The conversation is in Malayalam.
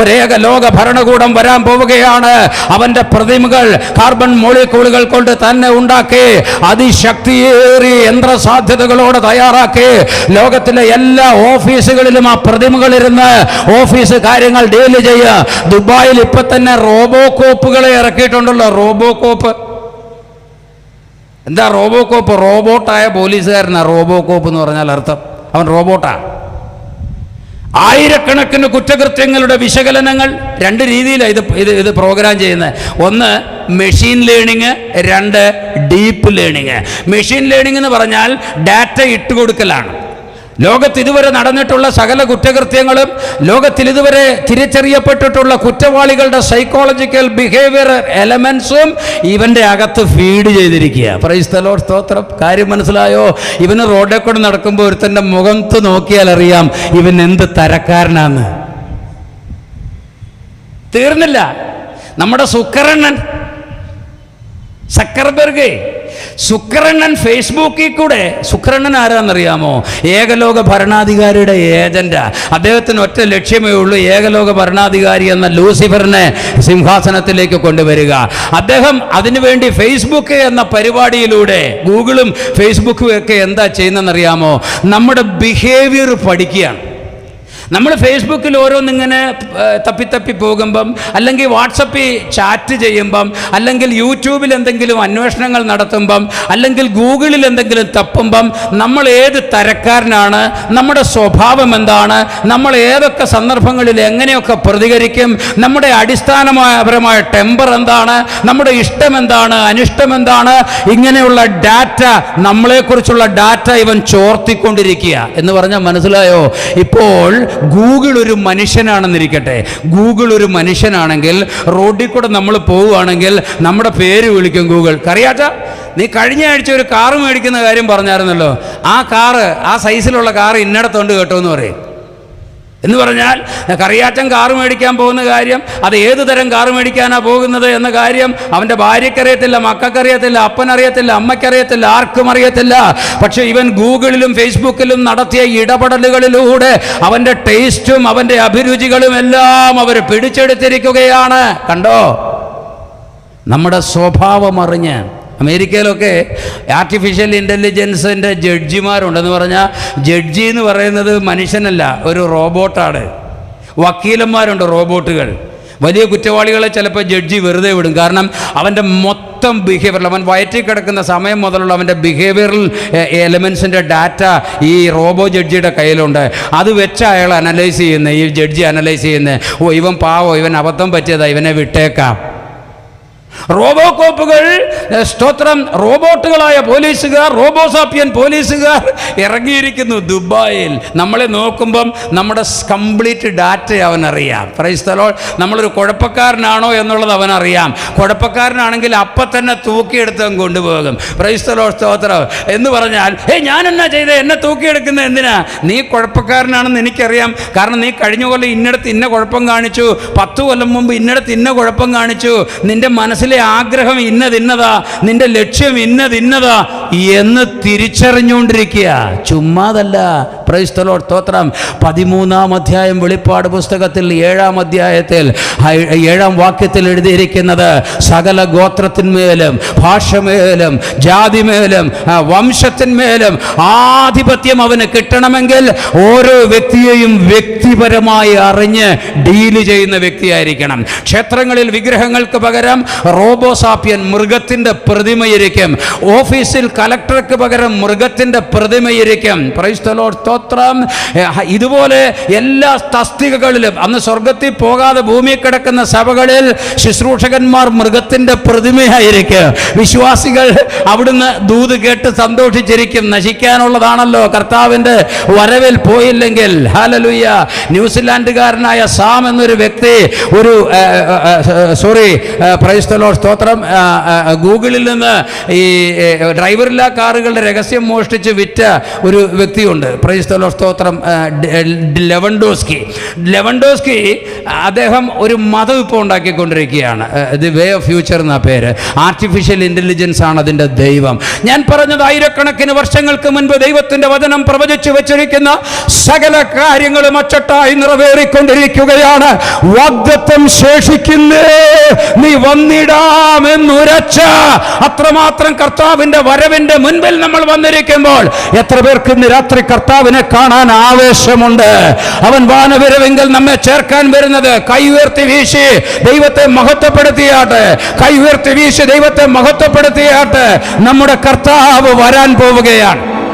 ഒരേക ലോക ഭരണകൂടം വരാൻ പോവുകയാണ്. അവന്റെ പ്രതിമകൾ കാർബൺ മോളിക്കൂളുകൾ കൊണ്ട് തന്നെ ഉണ്ടാക്കി. അതിശക്തിയേറി യന്ത്ര സാധ്യതകളോട് തയ്യാറാക്കി. ലോകത്തിലെ എല്ലാ ഓഫീസുകളിലും ആ പ്രതിമകൾ ഇരുന്ന് ഓഫീസ് കാര്യങ്ങൾ ഡീൽ ചെയ്യുക ദുബായിൽ ഇപ്പൊ തന്നെ റോബോ കോപ്പുകളെ ഇറക്കിയിട്ടുണ്ടല്ലോ. റോബോ കോപ്പ് എന്താ റോബോ കോപ്പ് റോബോട്ടായ പോലീസുകാരനാ റോബോ കോപ്പ് എന്ന് പറഞ്ഞാൽ അർത്ഥം. അവൻ റോബോട്ടാ. ആയിരക്കണക്കിന് കുറ്റകൃത്യങ്ങളുടെ വിശകലനങ്ങൾ രണ്ട് രീതിയിലാണ് ഇത് ഇത് ഇത് പ്രോഗ്രാം ചെയ്യുന്നത്. ഒന്ന് മെഷീൻ ലേണിംഗ് രണ്ട് ഡീപ്പ് ലേണിംഗ് മെഷീൻ ലേണിംഗ് എന്ന് പറഞ്ഞാൽ ഡാറ്റ ഇട്ടുകൊടുക്കലാണ്. ലോകത്ത് ഇതുവരെ നടന്നിട്ടുള്ള സകല കുറ്റകൃത്യങ്ങളും ലോകത്തിൽ ഇതുവരെ തിരിച്ചറിയപ്പെട്ടിട്ടുള്ള കുറ്റവാളികളുടെ സൈക്കോളജിക്കൽ ബിഹേവിയർ എലമെന്റ്സും ഇവന്റെ അകത്ത് ഫീഡ് ചെയ്തിരിക്കുക പ്രൈസ്തലോ സ്തോത്രം. കാര്യം മനസ്സിലായോ? ഇവന് റോഡിൽ കൂടെ നടക്കുമ്പോൾ ഒരുത്തന്റെ മുഖത്ത് നോക്കിയാൽ അറിയാം ഇവൻ എന്ത് തരക്കാരനാണ് തീർന്നില്ല. നമ്മുടെ സുക്കരണ്ണൻ സക്കർബർഗ് സുക്കറണ്ണൻ ഫേസ്ബുക്കിൽ കൂടെ ശുക്രണ്ണൻ ആരാന്നറിയാമോ? ഏകലോക ഭരണാധികാരിയുടെ ഏജന്റാ. അദ്ദേഹത്തിന് ഒറ്റ ലക്ഷ്യമേ ഉള്ളൂ ഏകലോക ഭരണാധികാരി എന്ന ലൂസിഫറിനെ സിംഹാസനത്തിലേക്ക് കൊണ്ടുവരിക. അദ്ദേഹം അതിനുവേണ്ടി ഫേസ്ബുക്ക് എന്ന പരിപാടിയിലൂടെ ഗൂഗിളും ഫേസ്ബുക്കും ഒക്കെ എന്താ ചെയ്യുന്നതെന്നറിയാമോ? നമ്മുടെ ബിഹേവിയർ പഠിക്കുകയാണ്. നമ്മൾ ഫേസ്ബുക്കിൽ ഓരോന്നിങ്ങനെ തപ്പിത്തപ്പി തപ്പി തപ്പി പോകുമ്പം അല്ലെങ്കിൽ വാട്സപ്പിൽ ചാറ്റ് ചെയ്യുമ്പം അല്ലെങ്കിൽ യൂട്യൂബിൽ എന്തെങ്കിലും അന്വേഷണങ്ങൾ നടത്തുമ്പം അല്ലെങ്കിൽ ഗൂഗിളിൽ എന്തെങ്കിലും തപ്പുമ്പം നമ്മൾ ഏത് തരക്കാരനാണ് നമ്മുടെ സ്വഭാവം എന്താണ് നമ്മൾ ഏതൊക്കെ സന്ദർഭങ്ങളിൽ എങ്ങനെയൊക്കെ പ്രതികരിക്കും നമ്മുടെ അടിസ്ഥാനപരമായ ടെമ്പർ എന്താണ് നമ്മുടെ ഇഷ്ടം എന്താണ് അനിഷ്ടം എന്താണ് ഇങ്ങനെയുള്ള ഡാറ്റ നമ്മളെക്കുറിച്ചുള്ള ഡാറ്റ ഇവൻ ചോർത്തിക്കൊണ്ടിരിക്കുക എന്ന് പറഞ്ഞാൽ മനസ്സിലായോ? ഇപ്പോൾ ഗൂഗിൾ ഒരു മനുഷ്യനാണെന്നിരിക്കട്ടെ. ഗൂഗിൾ ഒരു മനുഷ്യനാണെങ്കിൽ റോഡിൽ കൂടെ നമ്മൾ പോവുകയാണെങ്കിൽ നമ്മുടെ പേര് വിളിക്കും ഗൂഗിൾ കറിയാച്ച നീ കഴിഞ്ഞ ആഴ്ച ഒരു കാറ് മേടിക്കുന്ന കാര്യം പറഞ്ഞായിരുന്നല്ലോ. ആ കാറ് ആ സൈസിലുള്ള കാറ് ഇന്നടത്തുണ്ട് കേട്ടോ എന്ന് പറയും. എന്ന് പറഞ്ഞാൽ കറിയാറ്റം കാറ് മേടിക്കാൻ പോകുന്ന കാര്യം അത് ഏത് തരം കാറ് മേടിക്കാനാണ് പോകുന്നത് എന്ന കാര്യം അവന്റെ ഭാര്യക്കറിയത്തില്ല മക്കൾക്കറിയത്തില്ല അപ്പനറിയത്തില്ല അമ്മയ്ക്കറിയത്തില്ല ആർക്കും അറിയത്തില്ല. പക്ഷേ ഇവൻ ഗൂഗിളിലും ഫേസ്ബുക്കിലും നടത്തിയ ഇടപെടലുകളിലൂടെ അവന്റെ ടേസ്റ്റും അവന്റെ അഭിരുചികളും എല്ലാം അവർ പിടിച്ചെടുത്തിരിക്കുകയാണ്. കണ്ടോ? നമ്മുടെ സ്വഭാവം അറിഞ്ഞ് അമേരിക്കയിലൊക്കെ ആർട്ടിഫിഷ്യൽ ഇന്റലിജൻസിന്റെ ജഡ്ജിമാരുണ്ടെന്ന് പറഞ്ഞാൽ ജഡ്ജി എന്ന് പറയുന്നത് മനുഷ്യനല്ല ഒരു റോബോട്ടാണ്. വക്കീലന്മാരുണ്ട് റോബോട്ടുകൾ. വലിയ കുറ്റവാളികളെ ചിലപ്പോൾ ജഡ്ജി വെറുതെ വിടും. കാരണം അവന്റെ മൊത്തം ബിഹേവിയർ അവൻ വയറ്റിൽ കിടക്കുന്ന സമയം മുതലുള്ള അവന്റെ ബിഹേവിയറൽ എലമെൻസിന്റെ ഡാറ്റ ഈ റോബോ ജഡ്ജിയുടെ കയ്യിലുണ്ട്. അത് വെച്ച് അയാൾ അനലൈസ് ചെയ്യുന്നത് ഈ ജഡ്ജി അനലൈസ് ചെയ്യുന്നത് ഓ ഇവൻ പാവോ ഇവൻ അബദ്ധം പറ്റിയതാണ് ഇവനെ വിട്ടേക്കാം. റോബോകോപ്പുകൾ കോപ്പുകൾ സ്തോത്രം റോബോട്ടുകളായ പോലീസുകാർ റോബോസാപ്പിയൻ പോലീസുകാർ ഇറങ്ങിയിരിക്കുന്നു ദുബായിൽ. നമ്മളെ നോക്കുമ്പം നമ്മുടെ കംപ്ലീറ്റ് ഡാറ്റ അവനറിയാം. പ്രൈസ്തലോ നമ്മളൊരു കുഴപ്പക്കാരനാണോ എന്നുള്ളത് അവനറിയാം. കുഴപ്പക്കാരനാണെങ്കിൽ അപ്പം തന്നെ തൂക്കിയെടുത്ത് അവൻ കൊണ്ടുപോകും പ്രൈസ്തലോ സ്തോത്രം. എന്ന് പറഞ്ഞാൽ ഏയ് ഞാൻ എന്നാ ചെയ്തേ? എന്നെ തൂക്കിയെടുക്കുന്നത് എന്തിനാ? നീ കുഴപ്പക്കാരനാണെന്ന് എനിക്കറിയാം. കാരണം നീ കഴിഞ്ഞ കൊല്ലം ഇന്നിടത്ത് ഇന്ന കുഴപ്പം കാണിച്ചു. പത്ത് കൊല്ലം മുമ്പ് ഇന്നിടത്ത് ഇന്ന കുഴപ്പം കാണിച്ചു. നിന്റെ മനസ്സിലെ ആഗ്രഹം ഇന്നതിന്നതാ നിന്റെ ലക്ഷ്യം ഇന്നതിന്നതാ എന്ന് തിരിച്ചറിഞ്ഞുകൊണ്ടിരിക്കുക. ചുമ്മാതല്ല. പ്രൈസ്തലോ സ്തോത്രം. പതിമൂന്നാം അധ്യായം വെളിപ്പാട് പുസ്തകത്തിൽ ഏഴാം അധ്യായത്തിൽ ഏഴാം വാക്യത്തിൽ എഴുതിയിരിക്കുന്നത് സകല ഗോത്രത്തിന്മേലും ഭാഷമേലും ജാതിമേലും മേലും വംശത്തിന്മേലും ആധിപത്യം അവന് കിട്ടണമെങ്കിൽ ഓരോ വ്യക്തിയെയും വ്യക്തിപരമായി അറിഞ്ഞ് ഡീൽ ചെയ്യുന്ന വ്യക്തിയായിരിക്കണം. ക്ഷേത്രങ്ങളിൽ വിഗ്രഹങ്ങൾക്ക് പകരം റോബോസാപ്പിയൻ മൃഗത്തിന്റെ പ്രതിമയിരിക്കും. ഓഫീസിൽ കലക്ടർക്ക് പകരം മൃഗത്തിന്റെ പ്രതിമയിരിക്കും. പ്രൈസ്തലോ സ്തോത്രം. ഇതുപോലെ എല്ലാ തസ്തികകളിലും അന്ന് സ്വർഗത്തിൽ പോകാതെ ഭൂമിയിൽ കിടക്കുന്ന സഭകളിൽ ശുശ്രൂഷകന്മാർ മൃഗത്തിന്റെ പ്രതിമയായിരിക്കും. വിശ്വാസികൾ അവിടുന്ന് ദൂത് കേട്ട് സന്തോഷിച്ചിരിക്കും. നശിക്കാനുള്ളതാണല്ലോ കർത്താവിന്റെ വരവിൽ പോയില്ലെങ്കിൽ. ഹാലലുയ്യ ന്യൂസിലാൻഡുകാരനായ സാം എന്നൊരു വ്യക്തി ഒരു സോറി പ്രൈസ്തലോ പ്രൈസ്തലോ സ്തോത്രം. ഗൂഗിളിൽ നിന്ന് ഈ ഡ്രൈവറില്ലാ കാറുകളുടെ രഹസ്യം മോഷ്ടിച്ച് വിറ്റ ഒരു വ്യക്തിയുണ്ട്. പ്രൈസ്തലോ സ്തോത്രം. ലെവൻഡോസ്കി. ലെവൻഡോസ്കി അദ്ദേഹം ഒരു മതം ഇപ്പോൾ ഉണ്ടാക്കിക്കൊണ്ടിരിക്കുകയാണ്. ദി വേ ഓഫ് ഫ്യൂച്ചർ എന്ന പേര്. ആർട്ടിഫിഷ്യൽ ഇന്റലിജൻസ് ആണ് അതിന്റെ ദൈവം. ഞാൻ പറഞ്ഞത് ആയിരക്കണക്കിന് വർഷങ്ങൾക്ക് മുൻപ് ദൈവത്തിന്റെ വചനം പ്രവചിച്ചു വെച്ചിരിക്കുന്ന സകല കാര്യങ്ങളും അച്ചട്ടായി നിറവേറിക്കൊണ്ടിരിക്കുകയാണ്. വാഗ്ദത്വം ശേഷിക്കുന്നേ നീ വന്നിടാമെന്നുരച്ച. അത്രമാത്രം കർത്താവിന്റെ വരവിന്റെ മുൻപിൽ നമ്മൾ വന്നിരിക്കുമ്പോൾ എത്ര പേർക്ക് ഇന്ന് രാത്രി കർത്താവിനെ കാണാൻ ആവേശമുണ്ട്. അവൻ വാനവരവെങ്കിൽ നമ്മെ ചേർക്കാൻ വരുന്നത് കൈ ഉയർത്തി വീശി ദൈവത്തെ മഹത്വപ്പെടുത്തിയാട്ടെ. കൈ ഉയർത്തി വീശി ദൈവത്തെ മഹത്വപ്പെടുത്തിയാട്ടെ നമ്മുടെ കർത്താവ് വരാൻ പോവുകയാണ്.